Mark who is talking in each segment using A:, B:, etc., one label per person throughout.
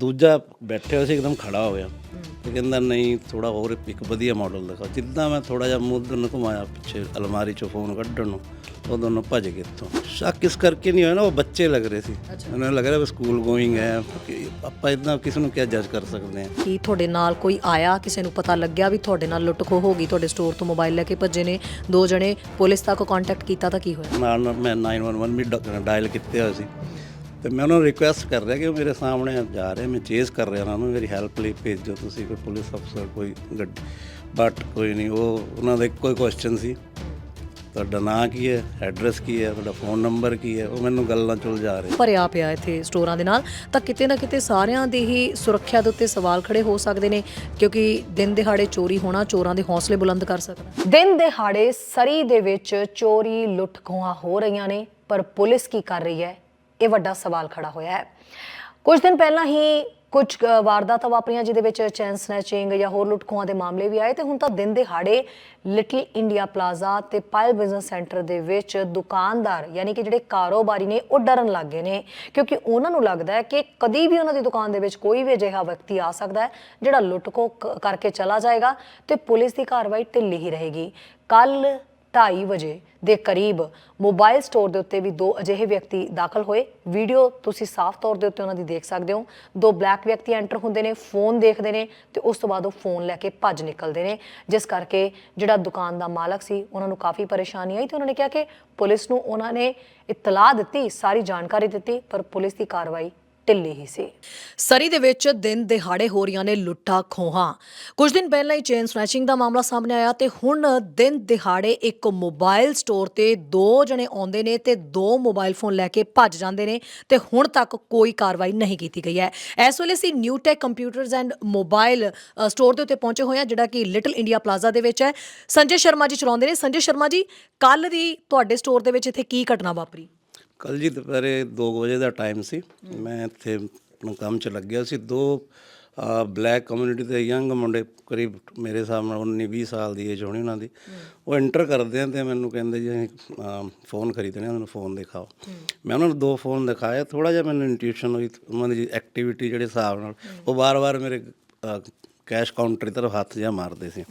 A: ਦੂਜਾ ਬੈਠੇ ਹੋਏ ਸੀ ਇੱਕਦਮ ਖੜਾ ਹੋ ਗਿਆ। ਤੇ ਕਹਿੰਦਾ ਨਹੀਂ ਥੋੜਾ ਹੋਰ ਇੱਕ ਵਧੀਆ ਮਾਡਲ ਦਿਖਾਓ। ਜਿੱਦਾਂ ਮੈਂ ਥੋੜਾ ਜਿਹਾ ਮੂੰਹ ਨੂੰ ਘੁਮਾਇਆ ਪਿੱਛੇ ਅਲਮਾਰੀ ਚੋਂ ਫੋਨ ਕੱਢਣ ਨੂੰ ਉਹ ਦੋਨੋਂ ਭੱਜ ਗਏ ਇੱਥੋਂ। ਸ਼ੱਕ ਇਸ ਕਰਕੇ ਨਹੀਂ ਹੋਇਆ ਨਾ ਉਹ ਬੱਚੇ ਲੱਗ ਰਹੇ ਸੀ। ਉਹਨਾਂ ਨੂੰ ਲੱਗ ਰਿਹਾ ਵੀ ਸਕੂਲ ਗੋਇੰਗ ਹੈ ਆਪਾਂ ਇਦਾਂ ਕਿਸ ਨੂੰ ਕਿਆ ਜੱਜ ਕਰ ਸਕਦੇ ਹਾਂ।
B: ਕੀ ਤੁਹਾਡੇ ਨਾਲ ਕੋਈ ਆਇਆ ਕਿਸੇ ਨੂੰ ਪਤਾ ਲੱਗਿਆ ਵੀ ਤੁਹਾਡੇ ਨਾਲ ਲੁੱਟ ਖੋਹ ਹੋ ਗਈ ਤੁਹਾਡੇ ਸਟੋਰ ਤੋਂ ਮੋਬਾਈਲ ਲੈ ਕੇ ਭੱਜੇ ਨੇ ਦੋ ਜਣੇ ਪੁਲਿਸ ਤੱਕ ਕੰਟੈਕਟ ਕੀਤਾ ਤਾਂ ਕੀ ਹੋਇਆ?
A: ਨਾਲ ਨਾਲ ਮੈਂ 911 ਵੀ ਡਾਇਲ ਕੀਤੇ ਹੋਏ ਸੀ। ਤੇ ਮੈਂ ਉਹਨਾਂ ਨੂੰ ਰਿਕੁਐਸਟ ਕਰ ਰਿਹਾ ਕਿ ਉਹ ਮੇਰੇ ਸਾਹਮਣੇ ਜਾ ਰਹੇ ਮੈਂ ਚੇਸ ਕਰ ਰਿਹਾ ਉਹਨਾਂ ਨੂੰ ਮੇਰੀ ਹੈਲਪ ਲਈ ਭੇਜੋ ਤੁਸੀਂ ਕੋਈ ਪੁਲਿਸ ਅਫਸਰ ਕੋਈ ਗੱਡੀ ਬਟ ਕੋਈ ਨਹੀਂ ਉਹ ਉਹਨਾਂ ਦਾ ਇੱਕੋ ਹੀ ਕੁਐਸਚਨ ਸੀ। ਤੁਹਾਡਾ ਨਾਂ ਕੀ ਹੈ ਐਡਰੈਸ ਕੀ ਹੈ ਤੁਹਾਡਾ ਫੋਨ ਨੰਬਰ ਕੀ ਹੈ ਉਹ ਮੈਨੂੰ ਗੱਲਾਂ ਚੁਲ ਜਾ ਰਹੇ।
B: ਭਰਿਆ ਪਿਆ ਇੱਥੇ ਸਟੋਰਾਂ ਦੇ ਨਾਲ। ਤਾਂ ਕਿਤੇ ਨਾ ਕਿਤੇ ਸਾਰਿਆਂ ਦੀ ਹੀ ਸੁਰੱਖਿਆ ਦੇ ਉੱਤੇ ਸਵਾਲ ਖੜੇ ਹੋ ਸਕਦੇ ਨੇ ਕਿਉਂਕਿ ਦਿਨ ਦਿਹਾੜੇ ਚੋਰੀ ਹੋਣਾ ਚੋਰਾਂ ਦੇ ਹੌਸਲੇ ਬੁਲੰਦ ਕਰ ਸਕਦਾ ਦਿਨ ਦਿਹਾੜੇ ਸਰੀ ਦੇ ਵਿੱਚ ਚੋਰੀ ਲੁੱਟ ਖੋਹਾਂ ਹੋ ਰਹੀਆਂ ਨੇ ਪਰ ਪੁਲਿਸ ਕੀ ਕਰ ਰਹੀ ਹੈ? ਇਹ ਵੱਡਾ ਸਵਾਲ ਖੜਾ ਹੋਇਆ ਹੈ। ਕੁਝ ਦਿਨ ਪਹਿਲਾਂ ਹੀ ਕੁਝ ਵਾਰਦਾਤਾਂ ਵਾਪਰੀਆਂ, ਜਿਹਦੇ ਵਿੱਚ ਚੈਨ ਸਨੈਚਿੰਗ ਜਾਂ ਹੋਰ ਲੁੱਟ ਖੋਹਾਂ ਦੇ ਮਾਮਲੇ ਵੀ ਆਏ ਤੇ ਹੁਣ ਤਾਂ ਦਿਨ ਦਿਹਾੜੇ ਲਿਟਲ ਇੰਡੀਆ ਪਲਾਜ਼ਾ ਤੇ ਪਾਇਲ ਬਿਜ਼ਨਸ ਸੈਂਟਰ ਦੇ ਵਿੱਚ ਦੁਕਾਨਦਾਰ, ਯਾਨੀ ਕਿ ਜਿਹੜੇ ਕਾਰੋਬਾਰੀ ਨੇ, ਉਹ ਡਰਨ ਲੱਗ ਗਏ ਨੇ। ਕਿਉਂਕਿ ਉਹਨਾਂ ਨੂੰ ਲੱਗਦਾ ਹੈ ਕਿ ਕਦੀ ਵੀ ਉਹਨਾਂ ਦੀ ਦੁਕਾਨ ਦੇ ਵਿੱਚ ਕੋਈ ਵੀ ਅਜਿਹਾ ਵਿਅਕਤੀ ਆ ਸਕਦਾ ਹੈ, ਜਿਹੜਾ ਲੁੱਟ ਖੋਹ ਕਰਕੇ ਚਲਾ ਜਾਏਗਾ ਤੇ ਪੁਲਿਸ ਦੀ ਕਾਰਵਾਈ ਢਿੱਲੀ ਹੀ ਰਹੇਗੀ। ਕੱਲ 2:30 ਵਜੇ ਦੇ ਕਰੀਬ ਮੋਬਾਈਲ ਸਟੋਰ ਦੇ ਉੱਤੇ ਵੀ ਦੋ ਅਜਿਹੇ ਵਿਅਕਤੀ ਦਾਖਲ ਹੋਏ। ਵੀਡੀਓ ਤੁਸੀਂ ਸਾਫ਼ ਤੌਰ ਦੇ ਉੱਤੇ ਉਹਨਾਂ ਦੀ ਦੇਖ ਸਕਦੇ ਹੋ। ਦੋ ਬਲੈਕ ਵਿਅਕਤੀ ਐਂਟਰ ਹੁੰਦੇ ਨੇ, ਫੋਨ ਦੇਖਦੇ ਨੇ ਤੇ ਉਸ ਤੋਂ ਬਾਅਦ ਉਹ ਫੋਨ ਲੈ ਕੇ ਭੱਜ ਨਿਕਲਦੇ ਨੇ। ਜਿਸ ਕਰਕੇ ਜਿਹੜਾ ਦੁਕਾਨ ਦਾ ਮਾਲਕ ਸੀ, ਉਹਨਾਂ ਨੂੰ ਕਾਫੀ ਪਰੇਸ਼ਾਨੀ ਆਈ ਤੇ ਉਹਨਾਂ ਨੇ ਕਿਹਾ ਕਿ ਪੁਲਿਸ ਨੂੰ ਉਹਨਾਂ ਨੇ ਇਤਲਾਹ ਦਿੱਤੀ, ਸਾਰੀ ਜਾਣਕਾਰੀ ਦਿੱਤੀ, ਪਰ ਪੁਲਿਸ ਦੀ ਕਾਰਵਾਈ ਢਿੱਲੀ ਹੀ ਸੀ। ਸਰੀ ਦੇ ਵਿੱਚ ਦਿਨ ਦਿਹਾੜੇ ਹੋ ਰਹੀਆਂ ਨੇ ਲੁੱਟਾਂ ਖੋਹਾਂ। ਕੁਝ ਦਿਨ ਪਹਿਲਾਂ ਹੀ ਚੇਨ ਸਨੈਚਿੰਗ ਦਾ ਮਾਮਲਾ ਸਾਹਮਣੇ ਆਇਆ ਤੇ ਹੁਣ ਦਿਨ ਦਿਹਾੜੇ ਇੱਕ ਮੋਬਾਈਲ ਸਟੋਰ ਤੇ ਦੋ ਜਣੇ ਆਉਂਦੇ ਨੇ ਤੇ ਦੋ ਮੋਬਾਈਲ ਫੋਨ ਲੈ ਕੇ ਭੱਜ ਜਾਂਦੇ ਨੇ ਤੇ ਹੁਣ ਤੱਕ ਕੋਈ ਕਾਰਵਾਈ ਨਹੀਂ ਕੀਤੀ ਗਈ ਹੈ। ਇਸ ਵੇਲੇ ਅਸੀਂ new tech computers and mobile store ਦੇ ਉੱਤੇ ਪਹੁੰਚੇ ਹੋਏ ਹਾਂ, ਜਿਹੜਾ ਕਿ ਲਿਟਲ ਇੰਡੀਆ ਪਲਾਜ਼ਾ ਦੇ ਵਿੱਚ ਹੈ। ਸੰਜੇ ਸ਼ਰਮਾ ਜੀ ਚਲਾਉਂਦੇ ਨੇ। ਸੰਜੇ ਸ਼ਰਮਾ ਜੀ ਕੱਲ ਦੀ ਤੁਹਾਡੇ ਸਟੋਰ ਦੇ ਵਿੱਚ ਇੱਥੇ ਕੀ ਘਟਨਾ ਵਾਪਰੀ?
A: ਕੱਲ ਜੀ ਦੁਪਹਿਰੇ 2 ਵਜੇ ਦਾ ਟਾਈਮ ਸੀ। ਮੈਂ ਇੱਥੇ ਆਪਣਾ ਕੰਮ 'ਚ ਲੱਗਿਆ ਸੀ। ਦੋ ਬਲੈਕ ਕਮਿਊਨਿਟੀ ਦੇ ਯੰਗ ਮੁੰਡੇ ਕਰੀਬ ਮੇਰੇ ਹਿਸਾਬ ਨਾਲ 19 20 ਸਾਲ ਦੀ ਏਜ ਹੋਣੀ ਉਹਨਾਂ ਦੀ। ਉਹ ਐਂਟਰ ਕਰਦੇ ਆ ਤੇ ਮੈਨੂੰ ਕਹਿੰਦੇ ਜੀ ਅਸੀਂ ਫੋਨ ਖਰੀਦਣੇ ਉਹਨਾਂ ਨੂੰ ਫੋਨ ਦਿਖਾਓ। ਮੈਂ ਉਹਨਾਂ ਨੂੰ ਦੋ ਫੋਨ ਦਿਖਾਇਆ ਥੋੜਾ ਜਿਹਾ ਮੈਨੂੰ ਇੰਟੂਇਸ਼ਨ ਹੋਈ, ਉਹਨਾਂ ਦੀ ਐਕਟੀਵਿਟੀ ਜਿਹੜੇ ਹਿਸਾਬ ਨਾਲ ਉਹ ਵਾਰ-ਵਾਰ ਮੇਰੇ ਕੈਸ਼ ਕਾਊਂਟਰ ਦੀ ਤਰਫ ਹੱਥ ਜਿਹਾ ਮਾਰਦੇ ਸੀ।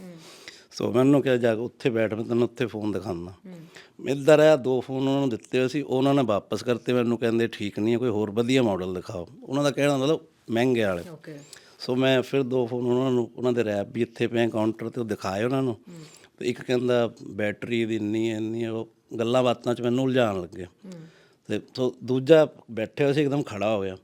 A: ਸੋ ਮੈਂ ਉਹਨੂੰ ਕਿਹਾ ਜਾ ਕੇ ਉੱਥੇ ਬੈਠ ਮੈਂ ਤੈਨੂੰ ਉੱਥੇ ਫੋਨ ਦਿਖਾਉਂਦਾ। ਮਿਲਦਾ ਰਿਹਾ ਦੋ ਫੋਨ ਉਹਨਾਂ ਨੂੰ ਦਿੱਤੇ ਹੋਏ ਸੀ ਉਹਨਾਂ ਨੇ ਵਾਪਸ ਕਰਤੇ ਮੈਨੂੰ ਕਹਿੰਦੇ ਠੀਕ ਨਹੀਂ ਹੈ ਕੋਈ ਹੋਰ ਵਧੀਆ ਮਾਡਲ ਦਿਖਾਓ। ਉਹਨਾਂ ਦਾ ਕਹਿਣਾ ਮਤਲਬ ਮਹਿੰਗੇ ਵਾਲੇ।
B: ਓਕੇ
A: ਸੋ ਮੈਂ ਫਿਰ ਦੋ ਫੋਨ ਉਹਨਾਂ ਨੂੰ ਉਹਨਾਂ ਦੇ ਰੈਪ ਵੀ ਇੱਥੇ ਪਏ ਕਾਊਂਟਰ ਤੇ ਉਹ ਦਿਖਾਏ ਉਹਨਾਂ ਨੂੰ। ਤੇ ਇੱਕ ਕਹਿੰਦਾ ਬੈਟਰੀ ਦੀ ਇੰਨੀ ਹੈ, ਇੰਨੀ ਉਹ ਗੱਲਾਂ ਬਾਤਾਂ 'ਚ ਮੈਨੂੰ ਉਲਝਾਉਣ ਲੱਗੇ। ਤੇ ਸੋ ਦੂਜਾ ਬੈਠੇ ਹੋਏ ਸੀ, ਇੱਕਦਮ ਖੜਾ ਹੋ ਗਿਆ।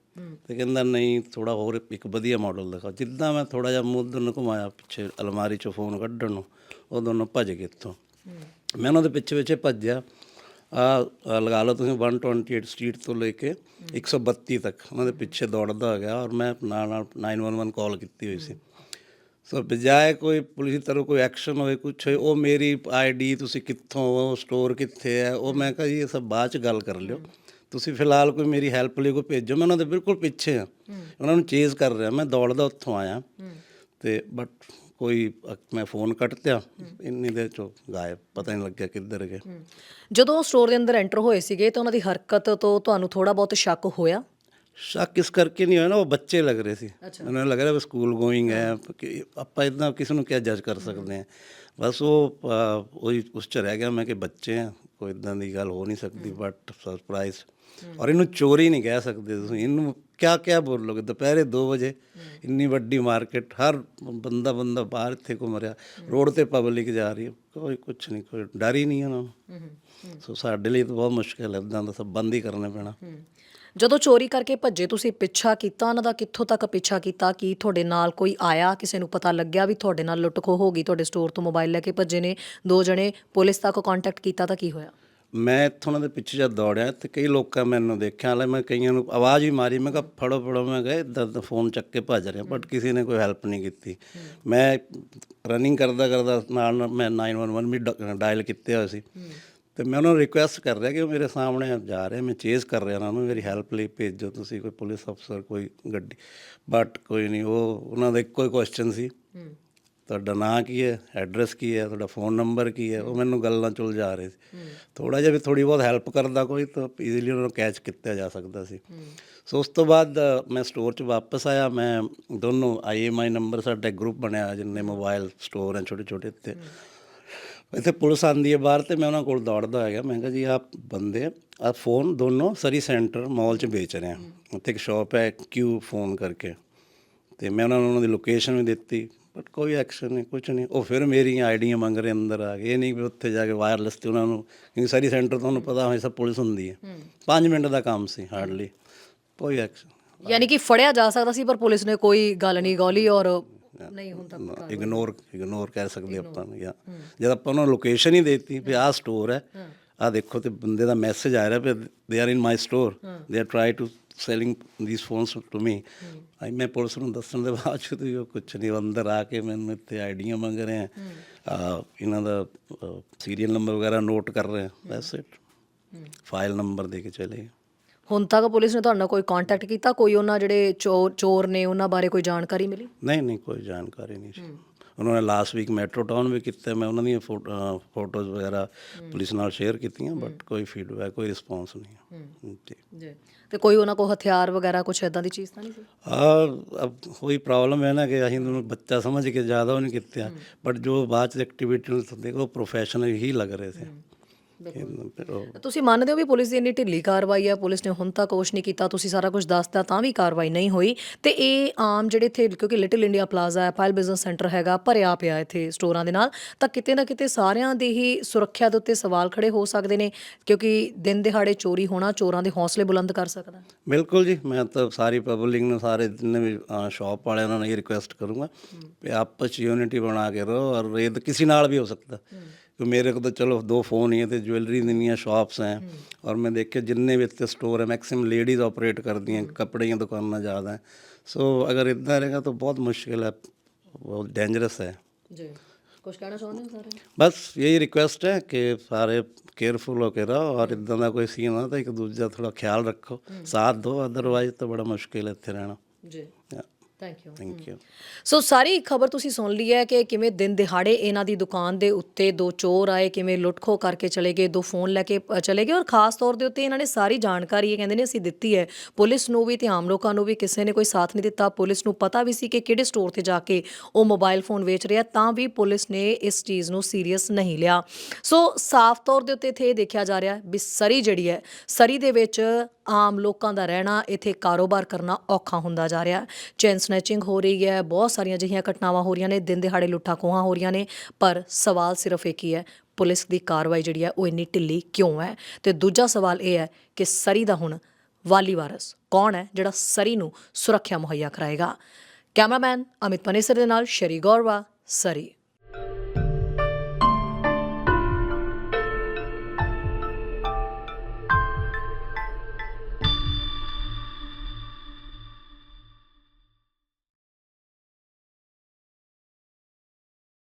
A: ਤੇ ਕਹਿੰਦਾ, ਨਹੀਂ ਥੋੜਾ ਹੋਰ ਇੱਕ ਵਧੀਆ ਮਾਡਲ ਦਿਖਾਓ। ਜਿੱਦਾਂ ਮੈਂ ਥੋੜਾ ਜਿਹਾ ਮੂੰਹ ਨੂੰ ਘੁਮਾਇਆ, ਪਿੱਛੇ ਅਲਮਾਰੀ 'ਚੋਂ ਫੋਨ ਕੱਢਣ ਨੂੰ, ਉਹ ਦੋਨੋਂ ਭੱਜ ਗਏ ਇੱਥੋਂ। ਮੈਂ ਉਹਨਾਂ ਦੇ ਪਿੱਛੇ ਪਿੱਛੇ ਭੱਜਿਆ। ਆ ਲਗਾ ਲਓ ਤੁਸੀਂ 128 ਸਟਰੀਟ ਤੋਂ ਲੈ ਕੇ 132 ਤੱਕ। ਉਹਨਾਂ ਦੇ ਪਿੱਛੇ ਦੌੜਦਾ ਗਿਆ ਔਰ ਮੈਂ ਨਾਲ ਨਾਲ 911 ਕਾਲ ਕੀਤੀ ਹੋਈ ਸੀ। ਸੋ ਬਜਾਏ ਕੋਈ ਪੁਲਿਸ ਦੀ ਤਰ੍ਹਾਂ ਕੋਈ ਐਕਸ਼ਨ ਹੋਏ ਕੁਛ ਹੋਏ ਉਹ ਮੇਰੀ ਆਈਡੀ ਤੁਸੀਂ ਕਿੱਥੋਂ ਹੋ ਸਟੋਰ ਕਿੱਥੇ ਹੈ ਉਹ ਮੈਂ ਕਿਹਾ ਜੀ ਇਹ ਸਭ ਬਾਅਦ ਚ ਗੱਲ ਕਰ ਲਿਓ। ਤੁਸੀਂ ਫਿਲਹਾਲ ਕੋਈ ਮੇਰੀ ਹੈਲਪ ਲਈ ਕੋਈ ਭੇਜੋ ਮੈਂ ਉਹਨਾਂ ਦੇ ਬਿਲਕੁਲ ਪਿੱਛੇ ਆ ਉਹਨਾਂ ਨੂੰ ਚੇਜ਼ ਕਰ ਰਿਹਾ ਮੈਂ ਦੌੜਦਾ ਉੱਥੋਂ ਆਇਆ। ਤੇ ਬਟ ਕੋਈ ਮੈਂ ਫੋਨ ਕੱਟਿਆ ਇੰਨੀ ਦੇਰ ਚੋਂ ਗਾਇਬ ਪਤਾ ਨਹੀਂ ਲੱਗਿਆ ਕਿੱਧਰ ਗਏ।
B: ਜਦੋਂ ਸਟੋਰ ਦੇ ਅੰਦਰ ਐਂਟਰ ਹੋਏ ਸੀਗੇ ਤਾਂ ਉਹਨਾਂ ਦੀ ਹਰਕਤ ਤੋਂ ਤੁਹਾਨੂੰ ਥੋੜਾ ਬਹੁਤ ਸ਼ੱਕ ਹੋਇਆ?
A: ਸ਼ੱਕ ਇਸ ਕਰਕੇ ਨਹੀਂ ਹੋਇਆ ਨਾ ਉਹ ਬੱਚੇ ਲੱਗ ਰਹੇ ਸੀ। ਉਹਨਾਂ ਨੂੰ ਲੱਗ ਰਿਹਾ ਵੀ ਸਕੂਲ ਗੋਇੰਗ ਹੈ ਕਿ ਆਪਾਂ ਇਦਾਂ ਕਿਸ ਨੂੰ ਕਿਆ ਜੱਜ ਕਰ ਸਕਦੇ ਹਾਂ। ਬਸ ਉਹ ਉਹੀ ਉਸ ਚ ਰਹਿ ਗਿਆ ਮੈਂ ਕਿ ਬੱਚੇ ਆ ਕੋਈ ਇਦਾਂ ਦੀ ਗੱਲ ਹੋ ਨਹੀਂ ਸਕਦੀ ਬਟ ਸਰਪ੍ਰਾਈਜ਼ ਔਰ ਇਹਨੂੰ ਚੋਰੀ ਨਹੀਂ ਕਹਿ ਸਕਦੇ ਤੁਸੀਂ ਇਹਨੂੰ ਕਿਆ ਕਿਆ ਬੋਲੋਗੇ? ਦੁਪਹਿਰੇ 2 ਵਜੇ ਇੰਨੀ ਵੱਡੀ ਮਾਰਕੀਟ ਹਰ ਬੰਦਾ ਬੰਦਾ ਬਾਹਰ ਇੱਥੇ ਘੁੰਮ ਰਿਹਾ ਰੋਡ ਤੇ ਪਬਲਿਕ ਜਾ ਰਹੀ ਕੋਈ ਕੁਝ ਨਹੀਂ ਕੋਈ ਡਰ ਹੀ ਨਹੀਂ ਉਹਨਾਂ ਨੂੰ। ਸੋ ਸਾਡੇ ਲਈ ਤਾਂ ਬਹੁਤ ਮੁਸ਼ਕਿਲ ਹੈ ਇਦਾਂ ਦਾ ਸਭ ਬੰਦ ਹੀ ਕਰਨਾ ਪੈਣਾ।
B: ਜਦੋਂ ਚੋਰੀ ਕਰਕੇ ਭੱਜੇ, ਤੁਸੀਂ ਪਿੱਛਾ ਕੀਤਾ, ਉਹਨਾਂ ਦਾ ਕਿੱਥੋਂ ਤੱਕ ਪਿੱਛਾ ਕੀਤਾ? ਕੀ ਤੁਹਾਡੇ ਨਾਲ ਕੋਈ ਆਇਆ? ਕਿਸੇ ਨੂੰ ਪਤਾ ਲੱਗਿਆ ਵੀ ਤੁਹਾਡੇ ਨਾਲ ਲੁੱਟ ਖੋਹ ਹੋ ਗਈ, ਤੁਹਾਡੇ ਸਟੋਰ ਤੋਂ ਮੋਬਾਈਲ ਲੈ ਕੇ ਭੱਜੇ ਨੇ? ਦੋ ਜਣੇ ਪੁਲਿਸ ਤੱਕ ਕੰਟੈਕਟ ਕੀਤਾ ਤਾਂ ਕੀ ਹੋਇਆ?
A: ਮੈਂ ਇੱਥੋਂ ਉਹਨਾਂ ਦੇ ਪਿੱਛੇ ਜਦ ਦੌੜਿਆ ਤੇ ਕਈ ਲੋਕਾਂ ਮੈਨੂੰ ਦੇਖਿਆ, ਹਾਲੇ ਮੈਂ ਕਈਆਂ ਨੂੰ ਆਵਾਜ਼ ਵੀ ਮਾਰੀ, ਮੈਂ ਕਿਹਾ, ਫੜੋ ਫੜੋ। ਮੈਂ ਕਿਹਾ ਇੱਦਾਂ ਦਾ ਫੋਨ ਚੱਕ ਕੇ ਭੱਜ ਰਿਹਾ ਬਟ ਕਿਸੇ ਨੇ ਕੋਈ ਹੈਲਪ ਨਹੀਂ ਕੀਤੀ। ਮੈਂ ਰਨਿੰਗ ਕਰਦਾ ਕਰਦਾ ਨਾਲ ਨਾਲ ਮੈਂ 911 ਵੀ ਡਾਇਲ ਕੀਤੇ ਹੋਏ ਸੀ। ਤੇ ਮੈਂ ਉਹਨਾਂ ਨੂੰ ਰਿਕੁਐਸਟ ਕਰ ਰਿਹਾ ਕਿ ਉਹ ਮੇਰੇ ਸਾਹਮਣੇ ਜਾ ਰਹੇ ਮੈਂ ਚੇਸ ਕਰ ਰਿਹਾ ਉਹਨਾਂ ਨੂੰ ਮੇਰੀ ਹੈਲਪ ਲਈ ਭੇਜੋ ਤੁਸੀਂ ਕੋਈ ਪੁਲਿਸ ਅਫਸਰ ਕੋਈ ਗੱਡੀ ਬਟ ਕੋਈ ਨਹੀਂ ਉਹ ਉਹਨਾਂ ਦਾ ਇੱਕੋ ਹੀ ਕੁਐਸਚਨ ਸੀ। ਤੁਹਾਡਾ ਨਾਂ ਕੀ ਹੈ ਐਡਰੈਸ ਕੀ ਹੈ ਤੁਹਾਡਾ ਫੋਨ ਨੰਬਰ ਕੀ ਹੈ ਉਹ ਮੈਨੂੰ ਗੱਲਾਂ ਚ ਉਲਝਾ ਰਹੇ ਸੀ। ਥੋੜਾ ਜਿਹਾ ਵੀ ਥੋੜੀ ਬਹੁਤ ਹੈਲਪ ਕਰਦਾ ਕੋਈ ਤਾਂ ਈਜ਼ੀਲੀ ਉਹਨਾਂ ਨੂੰ ਕੈਚ ਕੀਤਾ ਜਾ ਸਕਦਾ ਸੀ। ਸੋ ਉਸ ਤੋਂ ਬਾਅਦ ਮੈਂ ਸਟੋਰ 'ਚ ਵਾਪਸ ਆਇਆ ਮੈਂ ਦੋਨੋਂ ਆਈਐਮਆਈ ਨੰਬਰ ਸਾਡਾ ਗਰੁੱਪ ਬਣਿਆ ਜਿੰਨੇ ਮੋਬਾਈਲ ਸਟੋਰ ਹਨ ਛੋਟੇ ਛੋਟੇ ਇੱਥੇ ਇੱਥੇ ਪੁਲਿਸ ਆਂਦੀ ਹੈ ਬਾਹਰ ਤੇ ਮੈਂ ਉਹਨਾਂ ਕੋਲ ਦੌੜਦਾ ਹੈਗਾ। ਮੈਂ ਕਿਹਾ ਜੀ ਆਪ ਬੰਦੇ ਆ ਫੋਨ ਦੋਨੋਂ ਸਰੀ ਸੈਂਟਰ ਮਾਲ 'ਚ ਵੇਚ ਰਹੇ ਆ। ਉੱਥੇ ਇੱਕ ਸ਼ਾਪ ਹੈ ਕਿਊ ਫੋਨ ਕਰਕੇ। ਤੇ ਮੈਂ ਉਹਨਾਂ ਨੂੰ ਉਹਨਾਂ ਦੀ ਲੋਕੇਸ਼ਨ ਵੀ ਦਿੱਤੀ ਬਟ ਕੋਈ ਐਕਸ਼ਨ ਨਹੀਂ ਕੁਝ ਨਹੀਂ। ਉਹ ਫਿਰ ਮੇਰੀਆਂ ਆਈਡੀਆਂ ਮੰਗ ਰਹੇ ਅੰਦਰ ਆ ਗਏ। ਇਹ ਨਹੀਂ ਵੀ ਉੱਥੇ ਜਾ ਕੇ ਵਾਇਰਲੈਸ ਤੇ ਉਹਨਾਂ ਨੂੰ ਕਿਉਂਕਿ ਸਾਰੀ ਸੈਂਟਰ ਤੁਹਾਨੂੰ ਪਤਾ ਹਮੇਸ਼ਾ ਪੁਲਿਸ ਹੁੰਦੀ ਹੈ। 5 ਮਿੰਟ ਦਾ ਕੰਮ ਸੀ ਹਾਰਡਲੀ ਕੋਈ ਐਕਸ਼ਨ
B: ਯਾਨੀ ਕਿ ਫੜਿਆ ਜਾ ਸਕਦਾ ਸੀ ਪਰ ਪੁਲਿਸ ਨੇ ਕੋਈ ਗੱਲ ਨਹੀਂ ਗੌਲੀ ਔਰ ਨਹੀਂ ਹੁਣ ਤੱਕ
A: ਇਗਨੋਰ ਇਗਨੋਰ ਕਹਿ ਸਕਦੇ ਆਪਾਂ ਨੂੰ ਜਾਂ ਜਦ ਆਪਾਂ ਉਹਨਾਂ ਨੂੰ ਲੋਕੇਸ਼ਨ ਹੀ ਦੇਤੀ ਵੀ ਆਹ ਸਟੋਰ ਹੈ ਆਹ ਦੇਖੋ ਤੇ ਬੰਦੇ ਦਾ ਮੈਸੇਜ ਆ ਰਿਹਾ ਵੀ they are in my store they are try to selling these phones to me I ਮੈਂ ਪੁਲਿਸ ਨੂੰ ਦੱਸਣ ਦੇ ਬਾਵਜੂਦ ਵੀ ਉਹ ਕੁਛ ਨਹੀਂ ਅੰਦਰ ਆ ਕੇ ਮੈਨੂੰ ਇੱਥੇ ਆਈਡੀਆਂ ਮੰਗ ਰਹੇ ਆ। ਇਹਨਾਂ ਦਾ ਸੀਰੀਅਲ ਨੰਬਰ ਵਗੈਰਾ ਨੋਟ ਕਰ ਰਹੇ ਆ। ਦੈਟਸ ਇਟ ਫਾਈਲ ਨੰਬਰ ਦੇ ਕੇ ਚਲੇ। ਗਏ।
B: ਹੁਣ ਤੱਕ ਪੁਲਿਸ ਨੇ ਤੁਹਾਡੇ ਨਾਲ ਕੋਈ ਕੰਟੈਕਟ ਕੀਤਾ? ਕੋਈ ਉਹਨਾਂ ਜਿਹੜੇ ਚੋਰ ਚੋਰ ਨੇ ਉਹਨਾਂ ਬਾਰੇ ਕੋਈ ਜਾਣਕਾਰੀ ਮਿਲੀ?
A: ਨਹੀਂ ਨਹੀਂ ਕੋਈ ਜਾਣਕਾਰੀ ਨਹੀਂ ਸੀ। ਉਹਨਾਂ ਨੇ ਲਾਸਟ ਵੀਕ ਮੈਟਰੋ ਟਾਊਨ ਵੀ ਕੀਤਾ। ਮੈਂ ਉਹਨਾਂ ਦੀਆਂ ਫੋਟੋਜ਼ ਵਗੈਰਾ ਪੁਲਿਸ ਨਾਲ ਸ਼ੇਅਰ ਕੀਤੀਆਂ ਬਟ ਕੋਈ ਫੀਡਬੈਕ ਕੋਈ ਰਿਸਪੌਂਸ ਨਹੀਂ ਜੀ।
B: ਤੇ ਕੋਈ ਉਹਨਾਂ ਕੋਲ ਹਥਿਆਰ ਵਗੈਰਾ ਕੁਝ ਇਦਾਂ ਦੀ ਚੀਜ਼ ਤਾਂ ਨਹੀਂ ਸੀ?
A: ਆ ਕੋਈ ਪ੍ਰੋਬਲਮ ਹੈ ਨਾ ਕਿ ਅਸੀਂ ਉਹਨੂੰ ਬੱਚਾ ਸਮਝ ਕੇ ਜ਼ਿਆਦਾ ਉਹ ਨਹੀਂ ਕੀਤਾ ਬਟ ਜੋ ਬਾਅਦ ਚ ਐਕਟੀਵਿਟੀ ਨੂੰ ਦੇਖੋ ਪ੍ਰੋਫੈਸ਼ਨਲ ਹੀ ਲੱਗ ਰਹੇ ਸੀ। ਉਹ-
B: ਤੁਸੀਂ ਮੰਨਦੇ ਹੋ ਵੀ ਪੁਲਿਸ ਦੀ ਇੰਨੀ ਢਿੱਲੀ ਕਾਰਵਾਈ ਹੈ ਪੁਲਿਸ ਨੇ ਹੁਣ ਤੱਕ ਕੁਛ ਨਹੀਂ ਕੀਤਾ ਤੁਸੀਂ ਸਾਰਾ ਕੁਝ ਦੱਸਤਾ ਤਾਂ ਵੀ ਕਾਰਵਾਈ ਨਹੀਂ ਹੋਈ। ਤੇ ਇਹ ਆਮ ਜਿਹੜੇ ਇੱਥੇ ਕਿਉਂਕਿ ਲਿਟਲ ਇੰਡੀਆ ਪਲਾਜ਼ਾ ਹੈ ਫਾਈਲ ਬਿਜ਼ਨਸ ਸੈਂਟਰ ਹੈਗਾ ਭਰਿਆ ਪਿਆ ਇੱਥੇ ਸਟੋਰਾਂ ਦੇ ਨਾਲ ਤਾਂ ਕਿਤੇ ਨਾ ਕਿਤੇ ਸਾਰਿਆਂ ਦੀ ਹੀ ਸੁਰੱਖਿਆ ਦੇ ਉੱਤੇ ਸਵਾਲ ਖੜੇ ਹੋ ਸਕਦੇ ਨੇ ਕਿਉਂਕਿ ਦਿਨ ਦਿਹਾੜੇ ਚੋਰੀ ਹੋਣਾ ਚੋਰਾਂ ਦੇ ਹੌਸਲੇ ਬੁਲੰਦ ਕਰ ਸਕਦਾ।
A: ਬਿਲਕੁਲ ਜੀ ਮੈਂ ਤਾਂ ਸਾਰੀ ਪਬਲਿਕ ਨੂੰ ਸਾਰੇ ਜਿੰਨੇ ਵੀ ਸ਼ਾਪ ਵਾਲਿਆਂ ਨੂੰ ਇਹ ਰਿਕੁਐਸਟ ਕਰੂੰਗਾ ਕਿ ਆਪਸ ਯੂਨਿਟੀ ਬਣਾ ਕੇ ਰਹੋ ਔਰ ਇਹ ਕਿਸੇ ਨਾਲ ਵੀ ਹੋ ਸਕਦਾ। ਕਿ ਮੇਰੇ ਕੋਲ ਤਾਂ ਚਲੋ ਦੋ ਫੋਨ ਹੀ ਹੈ ਤੇ ਜੁਐਲਰੀ ਦੀਆਂ ਸ਼ਾਪਸ ਹੈ। ਔਰ ਮੈਂ ਦੇਖਿਆ ਜਿੰਨੇ ਵੀ ਇੱਥੇ ਸਟੋਰ ਹੈ ਮੈਕਸਿਮਮ ਲੇਡੀਜ਼ ਆਪਰੇਟ ਕਰਦੀਆਂ ਕੱਪੜੇ ਦੀਆਂ ਦੁਕਾਨਾਂ ਜ਼ਿਆਦਾ। ਹੈ ਸੋ ਅਗਰ ਇਦਾਂ ਰਹੇਗਾ ਤਾਂ ਬਹੁਤ ਮੁਸ਼ਕਿਲ ਹੈ ਬਹੁਤ ਡੇਂਜਰਸ ਹੈ
B: ਜੀ। ਕੁਝ ਕਹਿਣਾ ਚਾਹੁੰਦੇ ਹੋ ਸਾਰੇ?
A: ਬਸ यही ਰਿਕੁਐਸਟ ਹੈ ਕਿ ਸਾਰੇ ਕੇਅਰਫੁਲ ਹੋ ਕੇ ਰਹੋ ਔਰ ਇਦਾਂ ਦਾ ਕੋਈ ਸੀਨ ਆ ਤਾਂ ਇੱਕ ਦੂਜੇ ਦਾ ਥੋੜਾ ਖਿਆਲ ਰੱਖੋ। ਸਾਥ ਦਿਓ ਅਦਰਵਾਈਜ਼ ਤਾਂ ਬੜਾ ਮੁਸ਼ਕਿਲ ਹੈ ਇੱਥੇ ਰਹਿਣਾ।
B: ਜੀ। Thank you
A: thank you
B: so ਸਾਰੀ ਖਬਰ ਤੁਸੀਂ ਸੁਣ ਲਈ ਹੈ ਕਿ ਕਿਵੇਂ ਦਿਨ ਦਿਹਾੜੇ ਇਹਨਾਂ ਦੀ ਦੁਕਾਨ ਦੇ ਉੱਤੇ ਦੋ ਚੋਰ ਆਏ ਕਿਵੇਂ ਲੁੱਟਖੋ ਕਰਕੇ ਚਲੇ ਗਏ ਦੋ ਫੋਨ ਲੈ ਕੇ ਅ, ਚਲੇ ਗਏ ਔਰ ਖਾਸ ਤੌਰ ਦੇ ਉੱਤੇ ਇਹਨਾਂ ਨੇ ਸਾਰੀ ਜਾਣਕਾਰੀ ਇਹ ਕਹਿੰਦੇ ਨੇ ਅਸੀਂ ਦਿੱਤੀ ਹੈ। ਪੁਲਿਸ ਨੂੰ ਵੀ ਤੇ ਆਮ ਲੋਕਾਂ ਨੂੰ ਵੀ ਕਿਸੇ ਨੇ ਕੋਈ ਸਾਥ ਨਹੀਂ ਦਿੱਤਾ। ਪੁਲਿਸ ਨੂੰ ਪਤਾ ਵੀ ਸੀ ਕਿ ਕਿਹੜੇ ਸਟੋਰ ਤੇ ਜਾ ਕੇ ਉਹ ਮੋਬਾਈਲ ਫੋਨ ਵੇਚ ਰਿਹਾ ਤਾਂ ਵੀ ਪੁਲਿਸ ਨੇ ਇਸ ਚੀਜ਼ ਨੂੰ ਸੀਰੀਅਸ ਨਹੀਂ ਲਿਆ। ਸੋ ਸਾਫ਼ ਤੌਰ ਦੇ ਉੱਤੇ ਇੱਥੇ ਇਹ ਦੇਖਿਆ ਜਾ ਰਿਹਾ ਵੀ ਸਰੀ ਜਿਹੜੀ ਹੈ ਸਰੀ ਦੇ ਵਿੱਚ ਆਮ ਲੋਕਾਂ ਦਾ ਰਹਿਣਾ, ਇੱਥੇ ਕਾਰੋਬਾਰ ਕਰਨਾ ਔਖਾ ਹੁੰਦਾ ਜਾ ਰਿਹਾ ਚੇਨ ਸਨੈਚਿੰਗ ਹੋ ਰਹੀ ਹੈ, ਬਹੁਤ ਸਾਰੀਆਂ ਅਜਿਹੀਆਂ ਘਟਨਾਵਾਂ ਹੋ ਰਹੀਆਂ ਨੇ, ਦਿਨ ਦਿਹਾੜੇ ਲੁੱਟਾਂ ਖੋਹਾਂ ਹੋ ਰਹੀਆਂ ਨੇ, ਪਰ ਸਵਾਲ ਸਿਰਫ ਇੱਕ ਹੀ ਹੈ, ਪੁਲਿਸ ਦੀ ਕਾਰਵਾਈ ਜਿਹੜੀ ਹੈ ਉਹ ਇੰਨੀ ਢਿੱਲੀ ਕਿਉਂ ਹੈ? ਤੇ ਦੂਜਾ ਸਵਾਲ ਇਹ ਹੈ ਕਿ ਸਰੀ ਦਾ ਹੁਣ ਵਾਲੀ ਵਾਰਸ ਕੌਣ ਹੈ, ਜਿਹੜਾ ਸਰੀ ਨੂੰ ਸੁਰੱਖਿਆ ਮੁਹੱਈਆ ਕਰਾਏਗਾ? ਕੈਮਰਾਮੈਨ ਅਮਿਤ ਪਨੇਸਰ ਦੇ ਨਾਲ ਸ਼ਰੀ ਗੌਰਵਾ, ਸਰੀ।